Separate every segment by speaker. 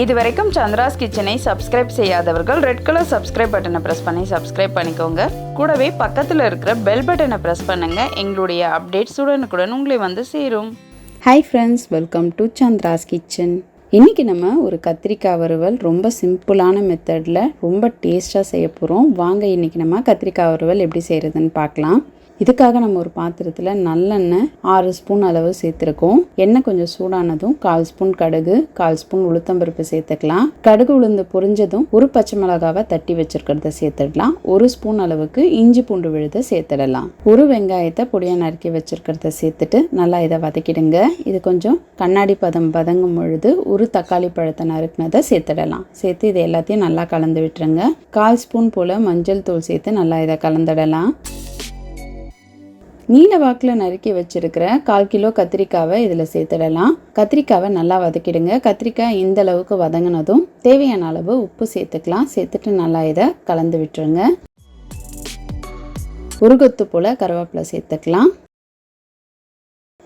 Speaker 1: இது வரைக்கும் சந்திராஸ் கிச்சனை சப்ஸ்கிரைப் செய்யாதவர்கள் ரெட் கலர் சப்ஸ்கிரைப் பட்டனை ப்ரெஸ் பண்ணி சப்ஸ்கிரைப் பண்ணிக்கோங்க. கூடவே பக்கத்தில் இருக்கிற பெல் பட்டனை ப்ரெஸ் பண்ணுங்க. எங்களுடைய அப்டேட்ஸ் உடனுக்குடன் உங்களை வந்து சேரும்.
Speaker 2: Hi friends welcome to Chandra's kitchen. இன்றைக்கி நம்ம ஒரு கத்திரிக்காய் வறுவல் ரொம்ப சிம்பிளான மெத்தடில் ரொம்ப டேஸ்ட்டாக செய்ய போகிறோம் வாங்க இன்றைக்கி நம்ம கத்திரிக்காய் வறுவல் எப்படி செய்கிறதுன்னு பார்க்கலாம். இதுக்காக நம்ம ஒரு பாத்திரத்தில் நல்லெண்ணெய் ஆறு ஸ்பூன் அளவு சேர்த்துருக்கோம். எண்ணெய் கொஞ்சம் சூடானதும் கால் ஸ்பூன் கடுகு கால் ஸ்பூன் உளுத்தம்பருப்பு சேர்த்துக்கலாம். கடுகு உளுந்து பொரிஞ்சதும் ஒரு பச்சை மிளகாவை தட்டி வச்சிருக்கிறத சேர்த்துடலாம். ஒரு ஸ்பூன் அளவுக்கு இஞ்சி பூண்டு விழுத சேர்த்துடலாம். ஒரு வெங்காயத்தை பொடியாக நறுக்கி வச்சிருக்கிறத சேர்த்துட்டு நல்லா இதை வதக்கிடுங்க. இது கொஞ்சம் கண்ணாடி பதம் வதங்கும் பொழுது ஒரு தக்காளி பழத்தை நறுக்கினதை சேர்த்துடலாம். சேர்த்து இது எல்லாத்தையும் நல்லா கலந்து விட்டுருங்க. கால் ஸ்பூன் போல் மஞ்சள் தூள் சேர்த்து நல்லா இதை கலந்துடலாம். நீல வாக்கில் நறுக்கி வச்சிருக்கிற கால் கிலோ கத்திரிக்காவை இதில் சேர்த்துடலாம். கத்திரிக்காவை நல்லா வதக்கிடுங்க. கத்திரிக்காய் இந்த அளவுக்கு வதங்கினதும் தேவையான அளவு உப்பு சேர்த்துக்கலாம். சேர்த்துட்டு நல்லா இதை கலந்து விட்டுருங்க. ஒரு கொத்து போல் கருவேப்பிலை சேர்த்துக்கலாம்.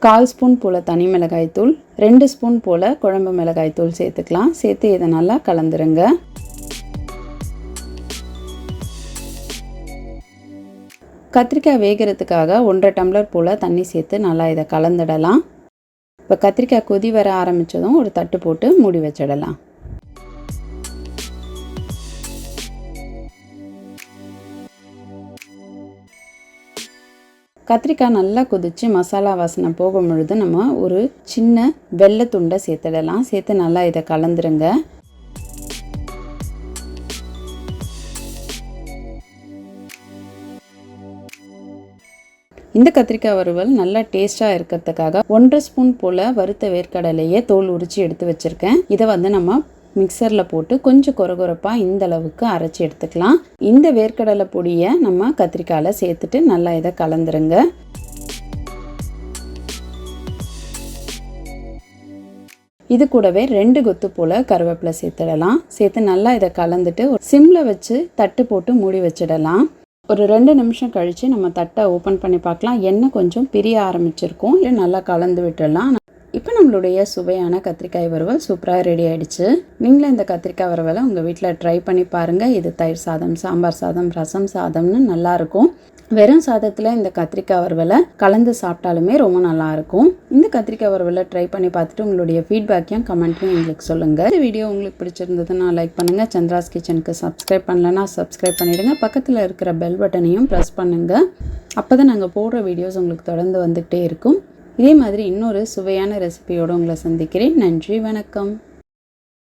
Speaker 2: கால் ஸ்பூன் போல் தனி மிளகாய் தூள் ரெண்டு ஸ்பூன் போல் குழம்பு மிளகாய் தூள் சேர்த்துக்கலாம். சேர்த்து இதை நல்லா கலந்துருங்க. கத்திரிக்காய் வேகிறதுக்காக ஒன்றரை டம்ளர் போல் தண்ணி சேர்த்து நல்லா இதை கலந்துடலாம். இப்போ கத்திரிக்காய் கொதி வர ஆரம்பித்ததும் ஒரு தட்டு போட்டு மூடி வச்சிடலாம். கத்திரிக்காய் நல்லா கொதித்து மசாலா வாசனை போகும் பொழுது நம்ம ஒரு சின்ன வெள்ளை துண்டை சேர்த்துடலாம். சேர்த்து நல்லா இதை கலந்துருங்க. இந்த கத்திரிக்காய் வறுவல் நல்லா டேஸ்ட்டாக இருக்கிறதுக்காக ஒன்றரை ஸ்பூன் போல் வறுத்த வேர்க்கடலையே தோல் உரித்து எடுத்து வச்சுருக்கேன். இதை வந்து நம்ம மிக்சரில் போட்டு கொஞ்சம் கொரகொரப்பாக இந்த அளவுக்கு அரைச்சி எடுத்துக்கலாம். இந்த வேர்க்கடலை பொடியை நம்ம கத்திரிக்காயில் சேர்த்துட்டு நல்லா இதை கலந்துருங்க. இது கூடவே ரெண்டு கொத்து போல் கருவேப்பிலை சேர்த்துடலாம். சேர்த்து நல்லா இதை கலந்துட்டு சிம்மில் வச்சு தட்டு போட்டு மூடி வச்சிடலாம். ஒரு ரெண்டு நிமிஷம் கழித்து நம்ம தட்டை ஓப்பன் பண்ணி பார்க்கலாம். எண்ணெய் கொஞ்சம் பிரிய ஆரம்பிச்சிருக்கும். இல்லை நல்லா கலந்து விட்டுடலாம். இப்போ நம்மளுடைய சுவையான கத்திரிக்காய் வறுவல் சூப்பராக ரெடி ஆகிடுச்சு நீங்களும் இந்த கத்திரிக்காய் வறுவலை உங்கள் வீட்டில் ட்ரை பண்ணி பாருங்கள் இது தயிர் சாதம் சாம்பார் சாதம் ரசம் சாதம்னு நல்லாயிருக்கும் வெறும் சாதத்தில் இந்த கத்திரிக்காய் வறுவலை கலந்து சாப்பிட்டாலுமே ரொம்ப நல்லாயிருக்கும் இந்த கத்திரிக்காய் வறுவலை ட்ரை பண்ணி பார்த்துட்டு உங்களுடைய ஃபீட்பேக்கையும் கமெண்ட்டையும் எங்களுக்கு சொல்லுங்கள் இந்த வீடியோ உங்களுக்கு பிடிச்சிருந்ததுன்னா லைக் பண்ணுங்கள் சந்திராஸ் கிச்சனுக்கு சப்ஸ்கிரைப் பண்ணலன்னா சப்ஸ்கிரைப் பண்ணிவிடுங்க பக்கத்தில் இருக்கிற பெல் பட்டனையும் ப்ரெஸ் பண்ணுங்கள் அப்போ தான் நாங்கள் போடுற வீடியோஸ் உங்களுக்கு தொடர்ந்து வந்துக்கிட்டே இருக்கும். இதே மாதிரி இன்னொரு சுவையான ரெசிபியோடு உங்களை சந்திக்கிறேன். நன்றி வணக்கம்.